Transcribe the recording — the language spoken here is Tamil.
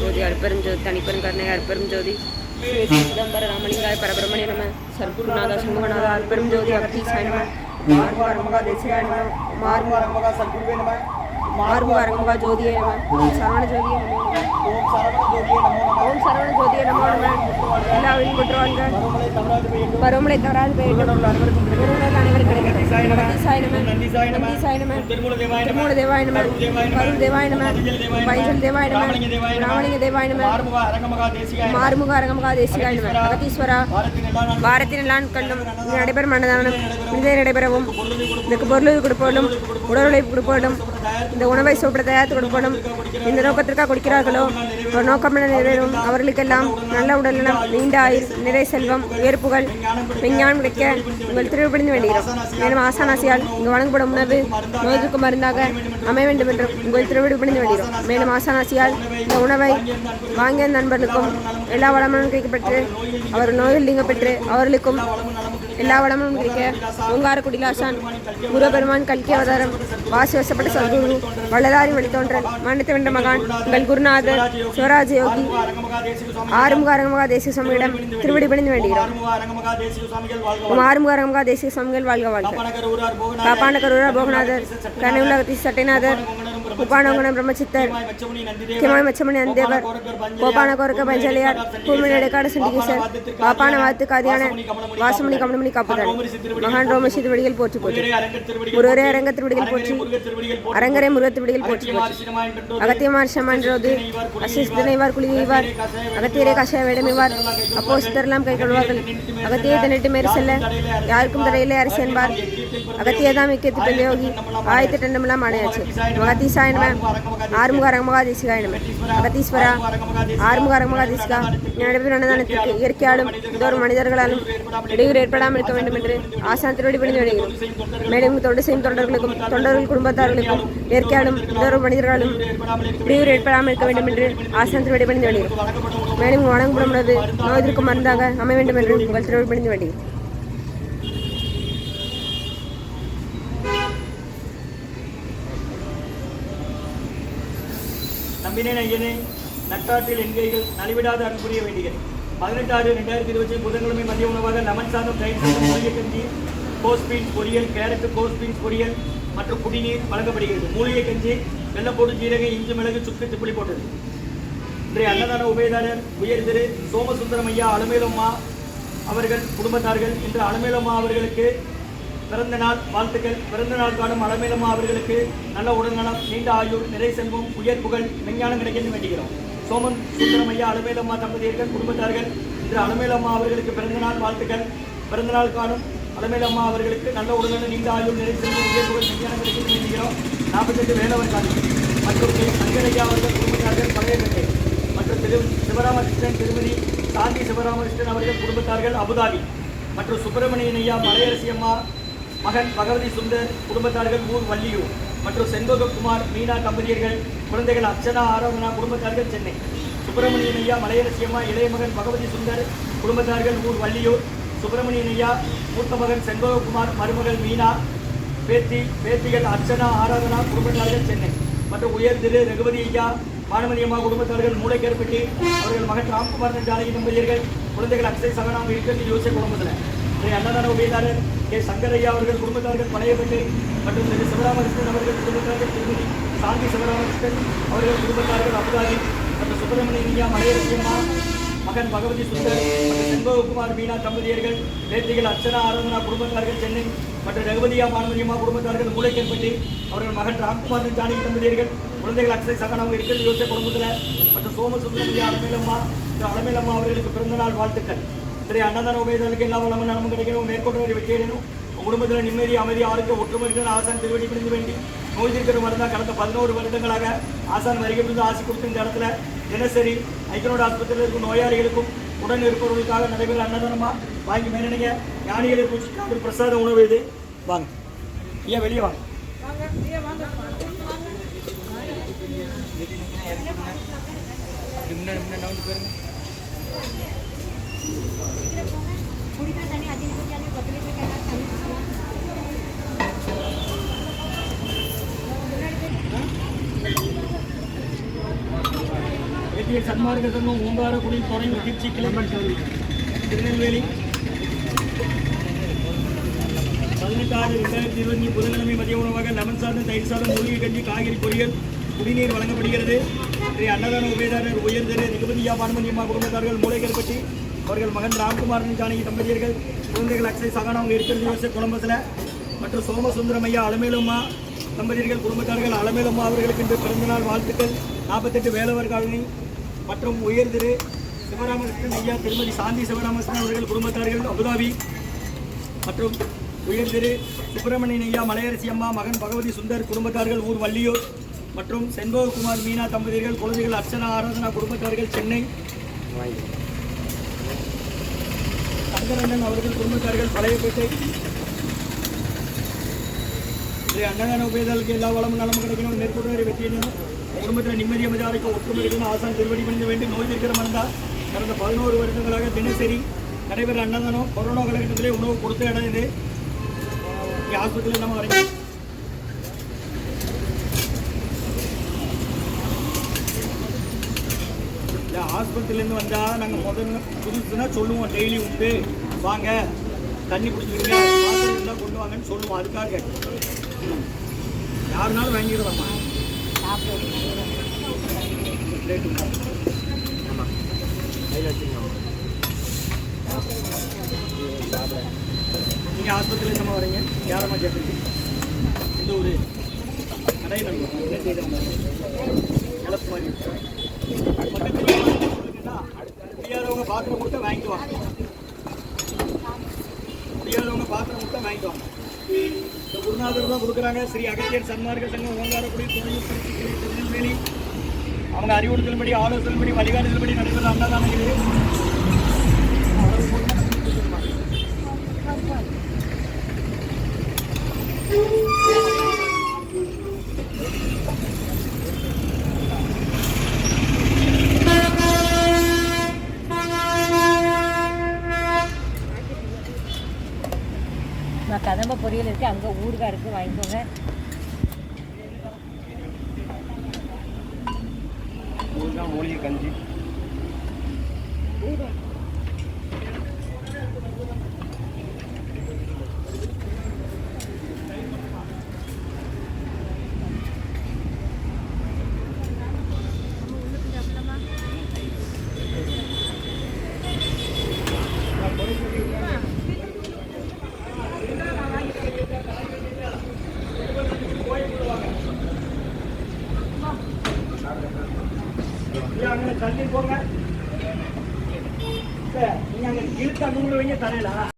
ஜோதி அற்பெருஞ்சோதி தனிப்பெருங்கருணை அற்பெருஞ்சோதி ஸ்ரீ சிதம்பர ராமலிங்காய பரபிரமணிய நம. சர்க்குருநாத சண்முகநாத அற்பெருஞ்சோதி ஜோதி சாய் நம. மார்மார் மகா தேசிகாய நம. மார்மார் மகா சர்க்குருவே நம. மார்பு அரங்கமகா ஜோதியே நம சரவண ஜோதியே நம ஓம் சரவண ஜோதியே நமோ நம எல்லா வழியும் குற்றவாளிக பருவமழை தவறாது பெய்யட்டும். அனைவரும் கிடைக்கட்டும் அகத்தீசாய நம நம திருமூல தேவாய நம கருள் தேவாய நம பைசல் தேவாய நம ராமலிங்க தேவாய நம மாறுமுக அரங்கமகா தேசிகாய நம அகத்தீஸ்வரா வாரத்தின் நாட்களும் இங்கு நடைபெறும் மனதானம் இங்கே நடைபெறவும். இதற்கு பொருள் கொடுப்போடும் உடல் உழைப்பு கொடுப்போடும் இந்த உணவை சாப்பிட தயாரித்து கொடுக்கணும். இந்த நோக்கத்திற்காக கொடுக்கிறார்களோ? ஒரு நோக்கம் நிறைவேறும். அவர்களுக்கெல்லாம் நல்ல உடல்நலம் நீண்ட ஆயுள் நிறை செல்வம் உயர்ப்புகள் விஞ்ஞானம் கிடைக்க உங்கள் திருவிழிந்து வேண்டுகிறோம். மேலும் ஆசானாசியால் இங்கு வழங்கப்படும் உணவு நோய்க்கு மருந்தாக அமைய வேண்டும் என்றும் உங்கள் திருவிழிப்பணிந்து வேண்டுகிறோம். மேலும் ஆசானாசியால் இந்த உணவை வாங்கிய நண்பர்களுக்கும் எல்லா வளமும் கிடைக்கப்பெற்று அவர் நோயில் நீங்க பெற்று அவர்களுக்கும் எல்லா வளமும் கிடைக்க ஓங்கார குடிலாசான் குருபெருமான் கல்கி அவதாரம் வாசி வசப்பட்ட சத்குரு வள்ளலாரி வழித்தோன்றல் மன்னித்து வென்ற மகான் உங்கள் குருநாதர் சிவராஜ யோகி ஆறுமுக அரங்கமகா தேசிய சுவாமியிடம் திருவடி பணிந்து வேண்டுகிறோம். உம் ஆறுமுக அரங்கமகா தேசிய சுவாமிகள் வாழ்க வாழ்க. காப்பாண்ட கரூரா போகநாதர் கனவுலகத்தி சட்டைநாதர் உபானங்குணம் பிரம்மச்சித்தர் கிமாய் மச்சமணி அந்தேவர் கோபான கோரக்க பஞ்சலியார் பூமி நடைக்காட சிண்டிகேசர் பாப்பான வாத்து காதியான வாசமணி கமலமணி காப்புதல். மகான் ரோமசி திருவடிகள் போற்றி போற்றி. ஒருவரே அரங்க திருவடிகள் போற்றி. அரங்கரை முருக திருவடிகள் போற்றி போற்றி. அகத்தியமார் சமான்றோது அசிஸ்தனைவார் குளிவார் அகத்தியரே கஷாய வேடமிவார் அப்போ சித்தரெல்லாம் கை கொள்வார்கள் அகத்தியை தன்னிட்டு மேறி செல்ல யாருக்கும் தடையிலே அரசு என்பார். அகத்தியதாம் இக்கத்து பெல்யோகி ஆயத்து டண்டமெல்லாம் அடையாச்சு மகதீசாய நம ஆறுமுக அரங்கமகாதீசிகாய நம அகத்தீஸ்வரா ஆறுமுக அரங்கமகாதீசிகா நடைபெறும் அன்னதானத்திற்கு இயற்கையாலும் இதோர் மனிதர்களாலும் இடையூறு ஏற்படாமல் இருக்க வேண்டும் என்று ஆசான் திருவடி பணிந்து வருகிறோம் மேலும் தொண்டு செய்யும் தொண்டர்களுக்கும் தொண்டர்கள் குடும்பத்தார்களுக்கும் இயற்கையாலும் இதோர் மனிதர்களாலும் இடையூறு ஏற்படாமல் இருக்க வேண்டும் என்று ஆசான் திருவடி பணிந்து வருகிறோம் மேலும் வழங்கப்படும் உணவு நோய்க்கு மருந்தாக அமைய வேண்டும் என்று உங்கள் திருவடி பணிந்து வருகிறோம் நம்பினேன் ஐயனே நட்டாற்றில் எண்கைகள் நலிவிடாத அன்புரிய வேண்டியது. பதினெட்டு ஆறு ரெண்டாயிரத்தி இருபத்தி புதன்கிழமை மதிய உணவாக லெமன் சாதம் தயிர் சாதம் மூலிகை கஞ்சி கோஸ்பீன்ஸ் பொரியல் கேரட் கோஸ்பீன்ஸ் பொரியல் மற்றும் குடிநீர் வழங்கப்படுகிறது. மூலிகை கஞ்சி வெள்ளப்போடு ஜீரகம் இஞ்சி மிளகு சுக்கு திப்புளி போட்டது. இன்றைய அன்னதான உபயதாரர் உயர் திரு சோமசுந்தரம் ஐயா அலமேலம்மா அவர்கள் குடும்பத்தார்கள் இன்று அலுமேலம்மா அவர்களுக்கு பிறந்த நாள் வாழ்த்துக்கள். பிறந்த நாள் காணும் அலமேலம்மா அவர்களுக்கு நல்ல உடல்நலம் நீண்ட ஆயுள் நிறை செல்வம் உயர் புகழ் விஞ்ஞானம் கிடைக்கணும் வேண்டுகிறோம். சோமன் சுந்தரமையா அலமேலம்மா தம்பதியர்கள் குடும்பத்தார்கள் இன்று அலமேலம்மா அவர்களுக்கு பிறந்த நாள் வாழ்த்துக்கள். பிறந்த நாள் காணும் அலமேலம்மா அவர்களுக்கு நல்ல உடல்நலம் நீண்ட ஆயுள் நிறை செல்வம் உயர் புகழ் விஞ்ஞானம் கிடைக்கணும் வேண்டுகிறோம். நாற்பத்தெட்டு வேலவர் காலம் மற்றும் அங்கனையா அவர்கள் குடும்பத்தார்கள் பழையப்பேட்டை மற்றும் திரு. சிவராமகிருஷ்ணன் திருமதி சாந்தி சிவராமகிருஷ்ணன் அவர்கள் குடும்பத்தார்கள் அபுதாபி. மற்றும் சுப்பிரமணியன் ஐயா மலையரசி அம்மா மகன் பகவதி சுந்தர் குடும்பத்தார்கள் ஊர் வள்ளியூர். மற்றும் செண்பககுமார் மீனா தம்பதியர்கள் குழந்தைகள் அர்ச்சனா ஆராதனா குடும்பத்தார்கள் சென்னை. சுப்பிரமணியன் ஐயா மலையரசி அம்மா இளைய மகன் பகவதி சுந்தர் குடும்பத்தார்கள் ஊர் வள்ளியூர். சுப்பிரமணியன் ஐயா மூத்த மகன் செண்பககுமார் மருமகள் மீனா பேத்தி பேத்திகள் அர்ச்சனா ஆராதனா குடும்பத்தார்கள் சென்னை. மற்றும் உயர் திரு ரகுபதி ஐயா மாணவனி அம்மா குடும்பத்தார்கள் மூளைக்கருப்பட்டி அவர்கள் மகன் ராம்குமார் ஜானகி தம்பதியர்கள் குழந்தைகள் அக்ஷய் சகனாம் இருக்கிறது யோசிக்க குடும்பத்தில் அன்னதான உபயதாரர் கே சங்கரையா அவர்கள் குடும்பத்தார்கள் பழையப்பட்டு மற்றும் திரு சிவராமகிருஷ்ணன் அவர்கள் குடும்பத்தார்கள் திருமதி சாந்தி சிவராமகிருஷ்ணன் அவர்கள் குடும்பத்தார்கள் அபுதாபி மற்றும் சுப்பிரமணியா மலையரசியம்மா மகன் பகவதி சுந்தர் மற்றும் மீனா தம்பதியர்கள் பேத்திகள் அர்ச்சனா ஆராதனா குடும்பத்தார்கள் சென்னை மற்றும் ரகுபதியா பானுமதியம்மா குடும்பத்தார்கள் மூளைக்கேற்பட்டி அவர்கள் மகன் ராம்குமார் ஜானகி தம்பதியர்கள் குழந்தைகள் அக்ஷய் சகனம் இருக்கிறது யோசிய குடும்பத்தில். மற்றும் சோமசுந்தரமியா அலமேலம்மா திரு அலமேலம்மா அவர்களுக்கு பிறந்தநாள் வாழ்த்துக்கள். இன்றைய அன்னதான உபயோகங்களுக்கு எல்லா வளமும் நலமும் கிடைக்கணும் மேற்கொண்டு வரை உங்கள் குடும்பத்தில் நிம்மதி அமைதி ஆரோக்கியம் ஒற்றுமை ஆசான் திருவடி பிடிந்து வேண்டி நோய் தீர்க்கிற மருந்தாக கடந்த பதினோரு வருடங்களாக ஆசான் வருகை புரிந்து ஆசி கொடுத்த இந்த இடத்துல தினசரி ஐக்கனோட ஆஸ்பத்திரியில் இருக்கும் நோயாளிகளுக்கும் உடன் இருப்பவர்களுக்காக நடைபெற அன்னதானமாக வாங்கி மேனனைங்க ஞானிகளை பூச்சிக்காக ஒரு பிரசாத உணவு இது வாங்க ஏன் வெளியே வாங்க முன்னாடி முன்னாடி பாருங்க போயிருங்க சன்மார்க்க சங்கம் ஓங்காரக்குடி தொடங்கி திருச்சி கிளை திருநெல்வேலி. பதினெட்டாறு ரெண்டாயிரத்தி இருபத்தி புதன்கிழமை மதிய உணவாக லெமன் சாதம் தயிர் சாதம் மூலிகை கஞ்சி காய்கறி பொரியல் குடிநீர் வழங்கப்படுகிறது. நேற்றைய அன்னதான உபயதாரர் உயர்ந்தது நிகபதியா பானுமணியம்மா குடும்பத்தார்கள் மூளைகர்பட்டி அவர்கள் மகன் ராம்குமார் ஜானகி தம்பதியர்கள் குழந்தைகள் அக்ஷய் சகானா அவங்க இருக்கிறது வருஷம் குழம்பத்தில் மற்றும் சோமசுந்தரம் ஐயா அலமேலும்மா தம்பதியர்கள் குடும்பத்தார்கள் அலமேலும்மா அவர்களுக்கு இன்று பிறந்தநாள் வாழ்த்துக்கள். நாற்பத்தெட்டு வேலவர் காலனி மற்றும் உயர்திரு சிவராமகிருஷ்ணன் ஐயா திருமதி சாந்தி சிவராமகிருஷ்ணன் அவர்கள் குடும்பத்தார்கள் அபுதாபி மற்றும் உயர்திரு சுப்பிரமணியன் ஐயா மலையரசி அம்மா மகன் பகவதி சுந்தர் குடும்பத்தார்கள் ஊர் வள்ளியூர் மற்றும் செண்பககுமார் மீனா தம்பதியர்கள் குழந்தைகள் அர்ச்சனா ஆராதனா குடும்பத்தார்கள் சென்னை. சங்கரண்ணன் அவர்கள் குடும்பத்தார்கள் பழையப்பேட்டை இது அன்னதான உபயோகங்களுக்கு எல்லா வளமும் நலமும் கிடைக்கணும். மேற்கொண்டு வெற்றி அடையணும் குடும்பத்தில் நிம்மதி அமைதியாக ஒற்றுமை இருக்கணும். ஆசான் திருவடி பணிந்து வேண்டும். நோய் இருக்கிற மனதா கடந்த பதினோரு வருடங்களாக தினசரி நடைபெற அன்னதானம் கொரோனா காலகட்டத்திலே உணவு கொடுத்த இடம் இது. இங்கே ஆஸ்பத்திரியில் நம்ம வரீங்க ஆஸ்பத்திரியிலேருந்து வந்தால் நாங்கள் முதல்ல புதுசுன்னா சொல்லுவோம். டெய்லி உண்டு வாங்க. தண்ணி பிடிச்சிருங்க இருந்தால் கொண்டு வாங்கன்னு சொல்லுவோம். அதுக்காக யாருனாலும் வாங்கிடுவாம்மா ஆமாம் கையில் நீங்கள் ஆஸ்பத்திரியில் நம்ம வரீங்க? யாரம்மா கேட்டிருக்கீங்க எந்த ஊர். கடையில் என்ன இழப்பு மாதிரி பக்கத்தில் முடியாதவங்க பாத்திரம் மட்டும் வாங்கிட்டு வாங்க முடியாதவங்க பாத்திரம் மட்டும் வாங்கிட்டு வாங்க இந்த குருநாதர் தான் கொடுக்குறாங்க. ஸ்ரீ அகத்தியர் சன்மார்க்க சங்கம் ஓங்காரக்குடி துறையூர் திருச்சி கிளை திருநெல்வேலி. அவங்க அறிவுறுத்தல்படி ஆலோசனைப்படி வழிகாட்டுதல்படி நடைபெற அன்னதானம் நான் கதம்ப பொரியல் இருக்கு அங்கே ஊறுகாய் இருக்கு வாங்கிக்கோங்க. ஊறுகாய் மூலிகை கஞ்சி. puro viñetarela.